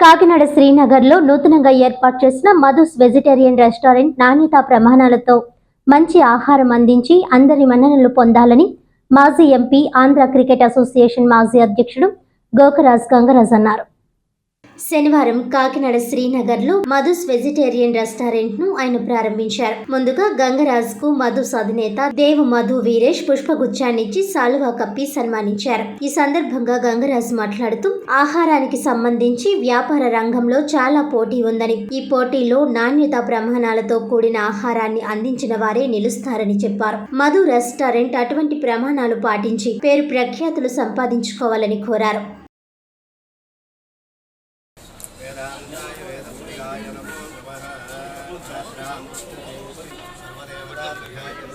కాకినాడ శ్రీనగర్లో నూతనంగా ఏర్పాటు చేసిన మధుస్ వెజిటేరియన్ రెస్టారెంట్ నాణ్యతా ప్రమాణాలతో మంచి ఆహారం అందించి అందరి మన్ననలు పొందాలని మాజీ ఎంపీ ఆంధ్ర క్రికెట్ అసోసియేషన్ మాజీ అధ్యక్షుడు గోకరాజ్ గంగరాజ్ అన్నారు. శనివారం కాకినాడ శ్రీనగర్లో మధుస్ వెజిటేరియన్ రెస్టారెంట్ను ఆయన ప్రారంభించారు. ముందుగా గంగరాజ్కు మధుస్ అధినేత దేవు మధు వీరేష్ పుష్పగుచ్చాన్నిచ్చి సాలువా కప్పి సన్మానించారు. ఈ సందర్భంగా గంగరాజ్ మాట్లాడుతూ ఆహారానికి సంబంధించి వ్యాపార రంగంలో చాలా పోటీ ఉందని ఈ పోటీలో నాణ్యత ప్రమాణాలతో కూడిన ఆహారాన్ని అందించిన వారే నిలుస్తారని చెప్పారు. మధు రెస్టారెంట్ అటువంటి ప్రమాణాలు పాటించి పేరు ప్రఖ్యాతులు సంపాదించుకోవాలని కోరారు.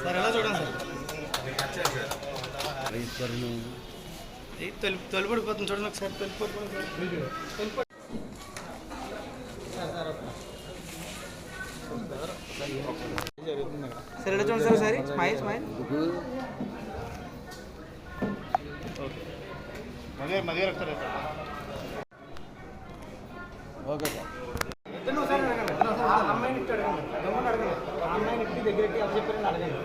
సార్ ఎలా చూడండి సార్? ఈ తొలి తొలిపడిపోతుంది చూడండి ఒకసారి తొలిపడిపోతుంది సార్ ఎలా చూడండి సార్ సరే స్మైల్ స్మైల్. అమ్మాయిని ఇట్టు అడగండి ఏమన్నా అడగండి అమ్మాయిని ఇట్టి దగ్గరికి అది చెప్పారని అడగండి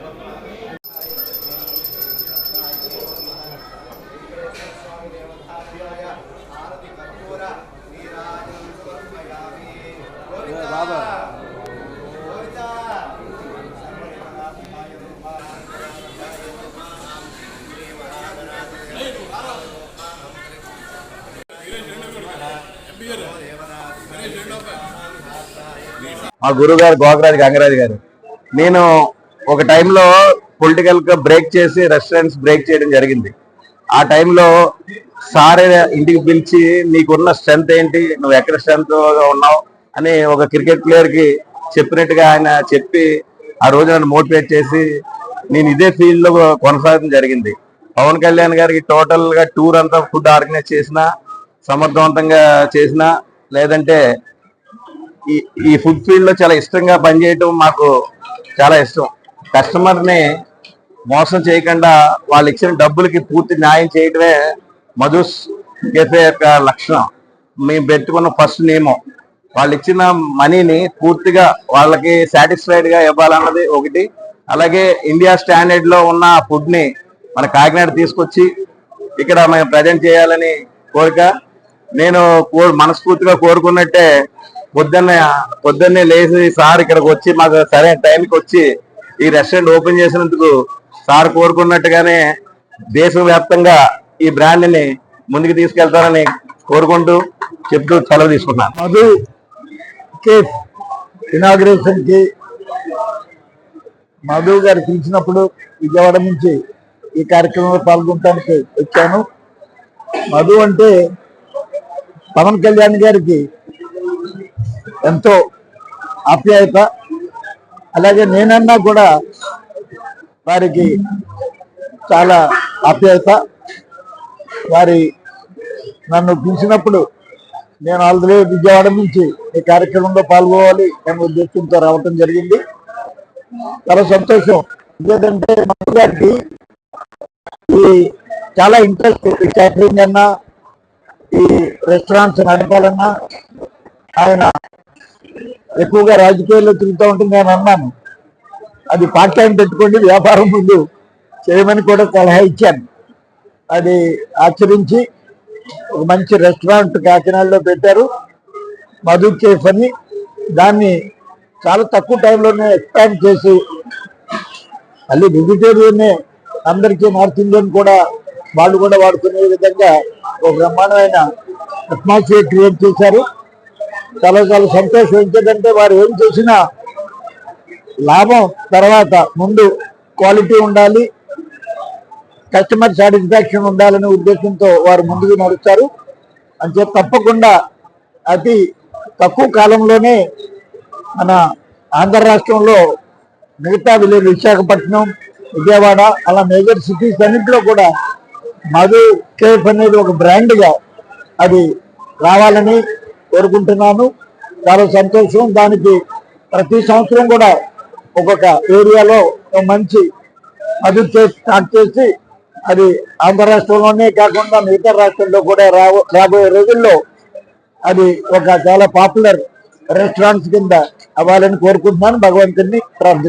Thank you. మా గురువు గారు గోకరాజు గంగరాజు గారు. నేను ఒక టైంలో పొలిటికల్గా బ్రేక్ చేసి రెస్టారెంట్స్ బ్రేక్ చేయడం జరిగింది. ఆ టైంలో సార్ ఇంటికి పిలిచి నీకున్న స్ట్రెంత్ ఏంటి? నువ్వు ఎక్కడ స్ట్రెంత్ ఉన్నావు? అని ఒక క్రికెట్ ప్లేయర్కి చెప్పినట్టుగా ఆయన చెప్పి ఆ రోజు నన్ను మోటివేట్ చేసి నేను ఇదే ఫీల్డ్లో కొనసాగడం జరిగింది. పవన్ కళ్యాణ్ గారికి టోటల్గా టూర్ అంతా ఫుడ్ ఆర్గనైజ్ చేసిన సమర్థవంతంగా చేసిన లేదంటే ఈ ఈ ఫుడ్ ఫీల్డ్లో చాలా ఇష్టంగా పనిచేయటం మాకు చాలా ఇష్టం. కస్టమర్ని మోసం చేయకుండా వాళ్ళు ఇచ్చిన డబ్బులకి పూర్తి న్యాయం చేయటమే మధుస్ కెఫే యొక్క లక్షణం. మేము పెట్టుకున్న ఫస్ట్ నియమం. వాళ్ళు ఇచ్చిన మనీని పూర్తిగా వాళ్ళకి సాటిస్ఫైడ్గా ఇవ్వాలన్నది ఒకటి. అలాగే ఇండియా స్టాండర్డ్లో ఉన్న ఫుడ్ని మన కాకినాడ తీసుకొచ్చి ఇక్కడ మేము ప్రజెంట్ చేయాలని కోరిక. నేను కో- మనస్ఫూర్తిగా కోరుకున్నట్టే పొద్దున్నే పొద్దున్నే లేచి సార్ ఇక్కడికి వచ్చి మాకు సరైన టైంకి వచ్చి ఈ రెస్టారెంట్ ఓపెన్ చేసినందుకు సార్ కోరుకున్నట్టుగానే దేశవ్యాప్తంగా ఈ బ్రాండ్ని ముందుకు తీసుకెళ్తారని కోరుకుంటూ చెప్తూ సెలవు తీసుకున్నాను మధు కేఫ్ ఇనాగ్రేషన్ మధు గారు పిలిచినప్పుడు విజయవాడ నుంచి ఈ కార్యక్రమంలో పాల్గొనడానికి వచ్చాను. మధు అంటే పవన్ కళ్యాణ్ గారికి ఎంతో ఆప్యాయత. అలాగే నేనన్నా కూడా వారికి చాలా ఆప్యాయత. వారి నన్ను పిలిచినప్పుడు నేను ఆల్రెడీ విజయవాడ నుంచి ఈ కార్యక్రమంలో పాల్గొవాలి అనే ఉద్దేశంతో రావటం జరిగింది. చాలా సంతోషం. ఎందుకంటే మధు గారికి ఈ చాలా ఇంట్రెస్ట్ ఈ క్యాటరింగ్ అన్నా ఈ రెస్టారెంట్స్ నడపాలన్నా ఆయన ఎక్కువగా రాజకీయాల్లో తిరుగుతూ ఉంటుంది నేను అన్నాను. అది పార్ట్ టైం పెట్టుకోండి వ్యాపారం ముందు చేయమని కూడా సలహా ఇచ్చాను. అది ఆచరించి ఒక మంచి రెస్టారెంట్ కాకినాడలో పెట్టారు. మధు కేఫ్ అని. దాన్ని చాలా తక్కువ టైంలోనే ఎక్స్పాండ్ చేసి మళ్ళీ వెజిటేరియన్ అందరికీ నార్త్ ఇండియన్ కూడా వాళ్ళు కూడా వాడుకునే విధంగా ఒక బ్రహ్మాండమైన అట్మాస్ఫియర్ క్రియేట్ చేశారు. చాలా చాలా సంతోషం ఎందుకంటే వారు ఏం చేసినా లాభం తర్వాత ముందు క్వాలిటీ ఉండాలి కస్టమర్ సాటిస్ఫాక్షన్ ఉండాలనే ఉద్దేశంతో వారు ముందుకు నడుస్తారు. అంతే తప్పకుండా అతి తక్కువ కాలంలోనే మన ఆంధ్ర రాష్ట్రంలో మిగతా విలేజ్ విశాఖపట్నం విజయవాడ అలా మేజర్ సిటీస్ అన్నింటిలో కూడా మధు కేఫ్ అనేది ఒక బ్రాండ్గా అది రావాలని కోరుకుంటున్నాను. చాలా సంతోషం. దానికి ప్రతి సంవత్సరం కూడా ఒక్కొక్క ఏరియాలో ఒక మంచి మధు చేసి స్టార్ట్ చేసి అది ఆంధ్ర రాష్ట్రంలోనే కాకుండా మిగతా రాష్ట్రంలో కూడా రాబోయే రోజుల్లో అది ఒక చాలా పాపులర్ రెస్టారెంట్స్ కింద అవ్వాలని కోరుకుంటున్నాను. భగవంతుని ప్రార్థిస్తున్నాను.